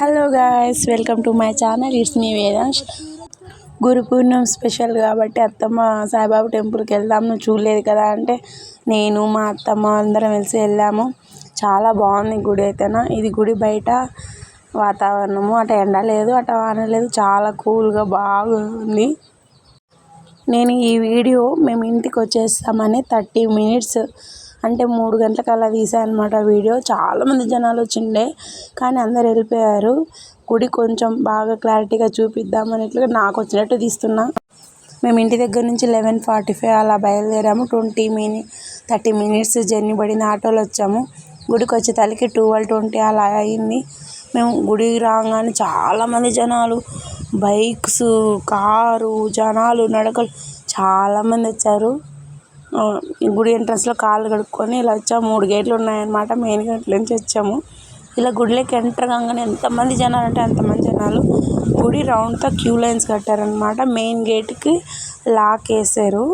Hello guys welcome to my channel it's me Vedansh Guru Purnima special కాబట్టి అత్తమ్మ సాయిబాబా టెంపుల్కి వెళ్దాం. నువ్వు చూడలేదు కదా అంటే నేను మా అత్తమ్మ అందరం కలిసి వెళ్ళాము. చాలా బాగుంది గుడి అయితేనా? ఇది గుడి బయట వాతావరణము. అటు ఎండ లేదు అటు వాన లేదు. చాలా కూల్గా బాగుంది. నేను ఈ వీడియో మేము ఇంటికి వచ్చేస్తామని థర్టీ మినిట్స్ అంటే మూడు గంటలకు అలా తీసాను అనమాట వీడియో. చాలామంది జనాలు వచ్చిండే కానీ అందరు వెళ్ళిపోయారు. గుడి కొంచెం బాగా క్లారిటీగా చూపిద్దామన్నట్లుగా నాకు వచ్చినట్టు తీస్తున్నా. మేము ఇంటి దగ్గర నుంచి లెవెన్ ఫార్టీ ఫైవ్ అలా బయలుదేరాము. Twenty minute thirty minutes journey పడింది. ఆటోలో వచ్చాము. గుడికి వచ్చే తలకి ట్వెల్వ్ ట్వంటీ అలా అయింది. మేము గుడికి రాగానే చాలామంది జనాలు బైక్స్ కారు జనాలు నడకలు చాలామంది వచ్చారు. గుడి ఎంట్రన్స్లో కాళ్ళు కడుక్కొని ఇలా వచ్చాము మూడు గేట్లు ఉన్నాయన్నమాట మెయిన్ గేట్ల నుంచి వచ్చాము. ఇలా గుడిలోకి ఎంటర్ కాగానే ఎంతమంది జనాలు అంటే అంతమంది జనాలు గుడి రౌండ్తో క్యూ లైన్స్ కట్టారనమాట మెయిన్ గేట్కి లాక్ వేసారు.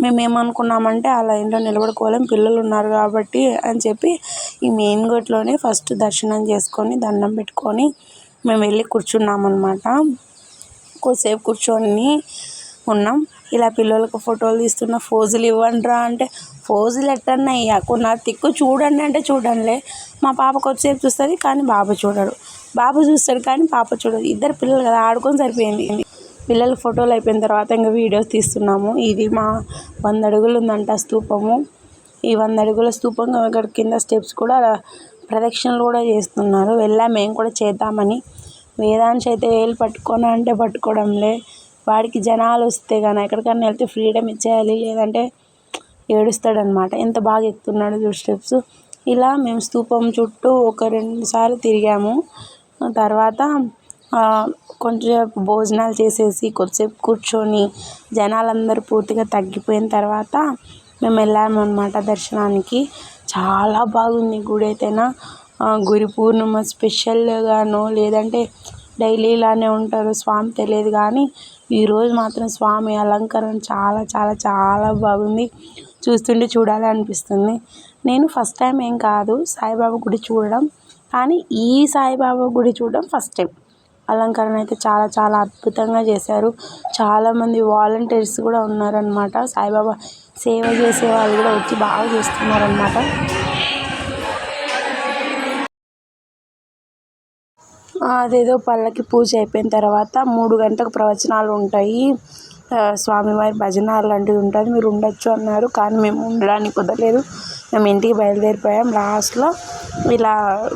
మేము ఏమనుకున్నామంటే ఆ లైన్లో నిలబడుకోలేం పిల్లలు ఉన్నారు కాబట్టి అని చెప్పి ఈ మెయిన్ గేట్లోనే ఫస్ట్ దర్శనం చేసుకొని దండం పెట్టుకొని మేము వెళ్ళి కూర్చున్నాం అనమాట కొద్దిసేపు కూర్చొని ఉన్నాం. ఇలా పిల్లలకు ఫోటోలు తీస్తున్న ఫోజులు ఇవ్వండిరా అంటే ఫోజులు ఎట్టన్నా ఇయ్యకు నా తిక్కు చూడండి అంటే చూడండిలే. మా పాప కొద్దిసేపు చూస్తుంది కానీ బాబు చూడడు. బాబు చూస్తాడు కానీ పాప చూడదు. ఇద్దరు పిల్లలు కదా ఆడుకొని సరిపోయింది. పిల్లల ఫోటోలు అయిపోయిన తర్వాత ఇంకా వీడియోస్ తీస్తున్నాము. ఇది మా వంద అడుగులు ఉందంట స్తూపము ఈ వంద అడుగుల స్తూపం అక్కడ కింద స్టెప్స్ కూడా ప్రదక్షిణలు కూడా చేస్తున్నారు. వెళ్ళాం మేము కూడా చేద్దామని. వేదాంశ అయితే వేలు పట్టుకోనా అంటే పట్టుకోవడంలే వాడికి జనాలు వస్తే కానీ ఎక్కడికన్నా వెళ్తే ఫ్రీడమ్ ఇచ్చేయాలి లేదంటే ఏడుస్తాడనమాట. ఎంత బాగా ఎక్కుతున్నాడు చూడు స్టెప్స్. ఇలా మేము స్థూపం చుట్టూ ఒక రెండు సార్లు తిరిగాము. తర్వాత కొంచెంసేపు భోజనాలు చేసేసి కొద్దిసేపు కూర్చొని జనాలందరూ పూర్తిగా తగ్గిపోయిన తర్వాత మేము వెళ్ళాము అనమాట దర్శనానికి. చాలా బాగుంది గుడి అయితేనా. గురి పూర్ణిమ స్పెషల్గానో లేదంటే డైలీ ఇలానే ఉంటారు స్వామి తెలియదు కానీ ఈరోజు మాత్రం స్వామి అలంకరణ చాలా చాలా చాలా బాగుంది. చూస్తుంటే చూడాలి అనిపిస్తుంది. నేను ఫస్ట్ టైం ఏం కాదు సాయిబాబా గుడి చూడడం. కానీ ఈ సాయిబాబా గుడి చూడడం ఫస్ట్ టైం అలంకరణ అయితే చాలా చాలా అద్భుతంగా చేశారు. చాలామంది వాలంటీర్స్ కూడా ఉన్నారనమాట సాయిబాబా సేవ చేసే వాళ్ళు కూడా వచ్చి బాగా చేస్తున్నారనమాట అదేదో పల్లకి పూజ అయిపోయిన తర్వాత మూడు గంటలకు ప్రవచనాలు ఉంటాయి. స్వామివారి భజన అలాంటిది ఉంటుంది. మీరు ఉండొచ్చు అన్నారు. కానీ మేము ఉండడానికి కుదరలేదు. మేము ఇంటికి బయలుదేరిపోయాం. లాస్ట్లో ఇలా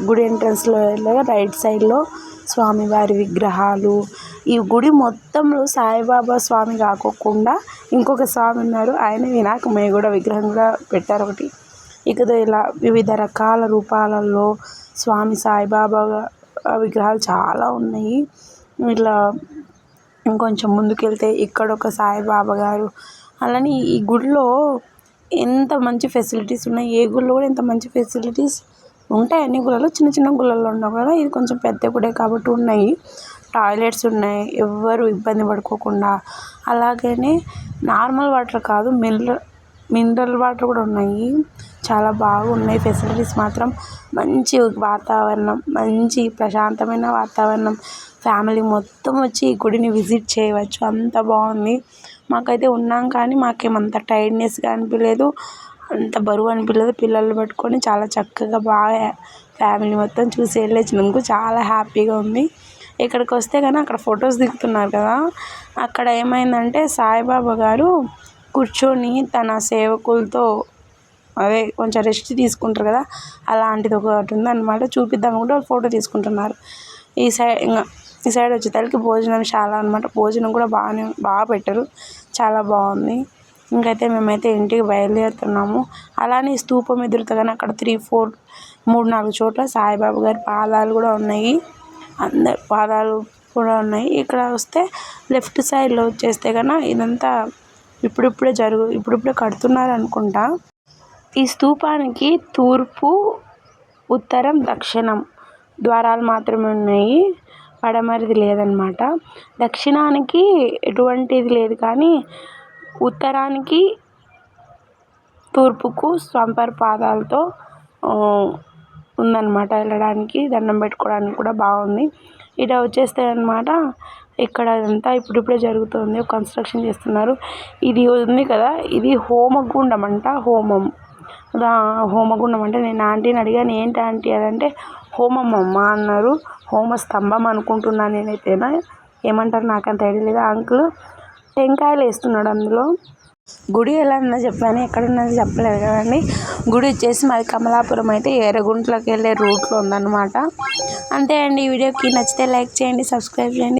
గుడి ఎంట్రన్స్లో వెళ్ళగా రైట్ సైడ్లో స్వామివారి విగ్రహాలు. ఈ గుడి మొత్తంలో సాయిబాబా స్వామి కాకోకుండా ఇంకొక స్వామి ఉన్నారు. ఆయన వినాయకమయ్య కూడా విగ్రహం కూడా పెట్టారు ఒకటి. ఇక ఇలా వివిధ రకాల రూపాలలో స్వామి సాయిబాబాగా విగ్రహాలు చాలా ఉన్నాయి. ఇట్లా ఇంకొంచెం ముందుకెళ్తే ఇక్కడ ఒక సాయిబాబా గారు. అలానే ఈ గుడిలో ఎంత మంచి ఫెసిలిటీస్ ఉన్నాయి. ఏ గుడిలో కూడా ఇంత మంచి ఫెసిలిటీస్ ఉంటాయి. అన్ని గుళ్ళలో చిన్న చిన్న గుళ్ళల్లో ఉండవు కదా. ఇది కొంచెం పెద్ద గుడే కాబట్టి ఉన్నాయి. టాయిలెట్స్ ఉన్నాయి. ఎవ్వరు ఇబ్బంది పడుకోకుండా. అలాగనే నార్మల్ వాటర్ కాదు మినరల్ మినరల్ వాటర్ కూడా ఉన్నాయి. చాలా బాగున్నాయి. ఫెసిలిటీస్ మాత్రం మంచి వాతావరణం మంచి ప్రశాంతమైన వాతావరణం. ఫ్యామిలీ మొత్తం వచ్చి ఈ గుడిని విజిట్ చేయవచ్చు. అంత బాగుంది. మాకైతే ఉన్నాం కానీ మాకేమంత టైర్డ్నెస్గా అనిపించలేదు అంత బరువు అనిపించలేదు పిల్లల్ని పట్టుకొని చాలా చక్కగా బాగా ఫ్యామిలీ మొత్తం చూసి వెళ్ళొచ్చినందుకు చాలా హ్యాపీగా ఉంది. ఇక్కడికి వస్తే కానీ అక్కడ ఫొటోస్ దిగుతున్నారు కదా. అక్కడ ఏమైందంటే సాయిబాబా గారు కూర్చొని తన సేవకులతో అదే కొంచెం రెస్ట్ తీసుకుంటారు కదా అలాంటిది ఒకటి ఉందన్నమాట. చూపిద్దాం కూడా ఫోటో తీసుకుంటున్నారు. ఈ సైడ్ ఇంకా ఈ సైడ్ వచ్చేసరికి చాలా అనమాట భోజనం కూడా బాగానే బాగా పెట్టారు. చాలా బాగుంది. ఇంకైతే మేమైతే ఇంటికి బయలుదేరుతున్నాము. అలానే స్తూపం ఎదురుతగానే అక్కడ త్రీ ఫోర్ మూడు నాలుగు చోట్ల సాయిబాబు గారి పాదాలు కూడా ఉన్నాయి. అందరి పాదాలు కూడా ఉన్నాయి. ఇక్కడ వస్తే లెఫ్ట్ సైడ్లో వచ్చేస్తే కన్నా ఇదంతా ఇప్పుడిప్పుడే జరుగు ఇప్పుడిప్పుడే కడుతున్నారు అనుకుంటా. ఈ స్థూపానికి తూర్పు ఉత్తరం దక్షిణం ద్వారాలు మాత్రమే ఉన్నాయి. పడమరిది లేదనమాట దక్షిణానికి ఎటువంటిది లేదు కానీ ఉత్తరానికి తూర్పుకు స్వంపర్ పాదాలతో ఉందన్నమాట. వెళ్ళడానికి దండం పెట్టుకోవడానికి కూడా బాగుంది. ఇట వచ్చేస్తే అనమాట ఇక్కడ అంతా ఇప్పుడిప్పుడే జరుగుతుంది. కన్స్ట్రక్షన్ చేస్తున్నారు. ఇది ఉంది కదా ఇది హోమగుండం అంట హోమం. హోమగుండం అంటే నేను ఆంటీని అడిగాను ఏంటి ఆంటీ? అదంటే హోమం అమ్మ అన్నారు. హోమ స్తంభం అనుకుంటున్నాను నేనైతేనా ఏమంటారు? నాకు అంత ఐడియా లేదు అంకుల్? టెంకాయలు వేస్తున్నాడు అందులో. గుడి ఎలా ఉందో చెప్పాను ఎక్కడ ఉన్నది చెప్పలేదు కదండి. గుడి వచ్చేసి మాది కమలాపురం అయితే ఎర్రగుంట్లోకి వెళ్ళే రూట్లో ఉందన్నమాట. అంతే అండి ఈ వీడియోకి నచ్చితే లైక్ చేయండి సబ్స్క్రైబ్ చేయండి.